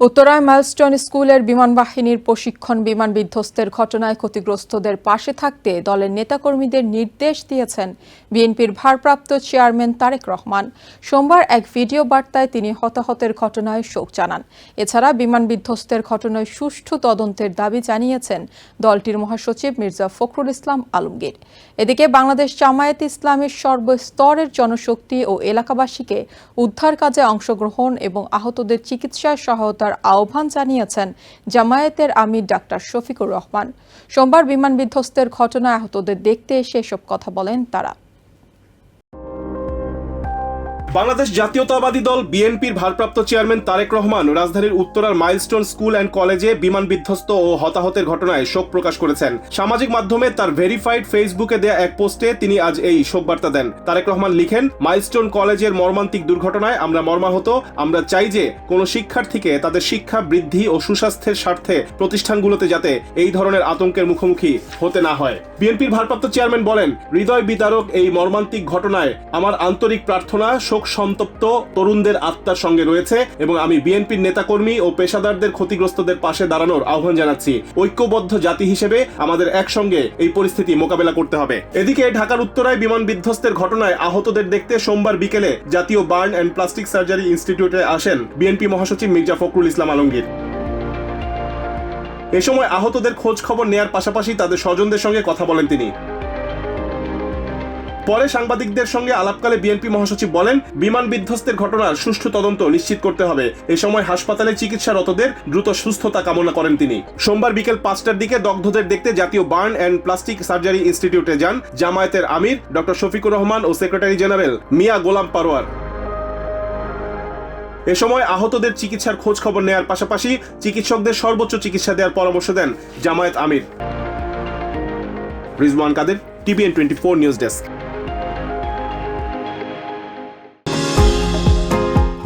উত্তরায় মাইলস্টোন স্কুলের বিমান বাহিনীর প্রশিক্ষণ বিমান বিধ্বস্তের ঘটনায় ক্ষতিগ্রস্তদের পাশে থাকতে দলের নেতাকর্মীদের নির্দেশ দিয়েছেন বিএনপির ভারপ্রাপ্ত চেয়ারম্যান তারেক রহমান। সোমবার এক ভিডিও বার্তায় তিনি হতাহতের ঘটনায় শোক জানান। এছাড়া বিমান বিধ্বস্তের ঘটনায় সুষ্ঠু তদন্তের দাবি জানিয়েছেন দলটির মহাসচিব মির্জা ফখরুল ইসলাম আলমগীর। এদিকে বাংলাদেশ জামায়াত ইসলামের সর্বস্তরের জনশক্তি ও এলাকাবাসীকে উদ্ধার কাজে অংশগ্রহণ এবং আহতদের চিকিৎসায় সহায়তার আহ্বান জানিয়েছেন জামায়াতের আমির ডাক্তার শফিকুর রহমান। সোমবার বিমান বিধ্বস্তের ঘটনায় আহতদের দেখতে এসে এসব কথা বলেন তারা। বাংলাদেশ জাতীয়তাবাদী দল বিএনপির ভারপ্রাপ্ত চেয়ারম্যান তারেক রহমান রাজধানীর উত্তরার মাইলস্টোন স্কুল অ্যান্ড কলেজে বিমান বিধ্বস্ত ও হতাহতের ঘটনায় শোক প্রকাশ করেছেন। সামাজিক মাধ্যমে তার ভেরিফাইড ফেসবুকে দেয়া এক পোস্টে তিনি আজ এই শোক বার্তা দেন। তারেক রহমান লিখেন, মাইলস্টোন কলেজের মর্মান্তিক দুর্ঘটনায় আমরা মর্মাহত। আমরা চাই যে কোনো শিক্ষার্থীকে তাদের শিক্ষা বৃদ্ধি ও সুস্বাস্থ্যের স্বার্থে প্রতিষ্ঠানগুলোতে যাতে এই ধরনের আতঙ্কের মুখোমুখি হতে না হয়। বিএনপির ভারপ্রাপ্ত চেয়ারম্যান বলেন, হৃদয় বিতারক এই মর্মান্তিক ঘটনায় আমার আন্তরিক প্রার্থনা। শোক সন্তপ্ত তরুণদের আত্মার সঙ্গে রয়েছে এবং আমি বিএনপির নেতাকর্মী ও পেশাদারদের ক্ষতিগ্রস্তদের পাশে দাঁড়ানোর আহ্বান জানাচ্ছি। ঐক্যবদ্ধ জাতি হিসেবে আমাদের একসঙ্গে এই পরিস্থিতি মোকাবেলা করতে হবে। এদিকে ঢাকার উত্তরায় বিমান বিধ্বস্তের ঘটনায় আহতদের দেখতে সোমবার বিকেলে জাতীয় বার্ন অ্যান্ড প্লাস্টিক সার্জারি ইনস্টিটিউটে আসেন বিএনপি মহাসচিব মির্জা ফখরুল ইসলাম আলমগীর। এ সময় আহতদের খোঁজ খবর নেয়ার পাশাপাশি তাদের স্বজনদের সঙ্গে কথা বলেন তিনি। পরে সাংবাদিকদের সঙ্গে আলাপকালে বিএনপি মহাসচিব বলেন, বিমান বিধ্বস্তের ঘটনার সুষ্ঠু তদন্ত নিশ্চিত করতে হবে। এ সময় হাসপাতালে চিকিৎসারতদের দ্রুত সুস্থতা কামনা করেন তিনি। সোমবার বিকেল পাঁচটার দিকে দগ্ধদের দেখতে জাতীয় বার্ন অ্যান্ড প্লাস্টিক সার্জারি ইনস্টিটিউটে যান জামায়াতের আমির ডক্টর শফিকুর রহমান ও সেক্রেটারি জেনারেল মিয়া গোলাম পারোয়ার। এ সময় আহতদের চিকিৎসার খোঁজ খবর নেয়ার পাশাপাশি চিকিৎসকদের সর্বোচ্চ চিকিৎসা দেওয়ার পরামর্শ দেন জামায়াত আমির। Rizwan Quader, TVN twenty four news desk.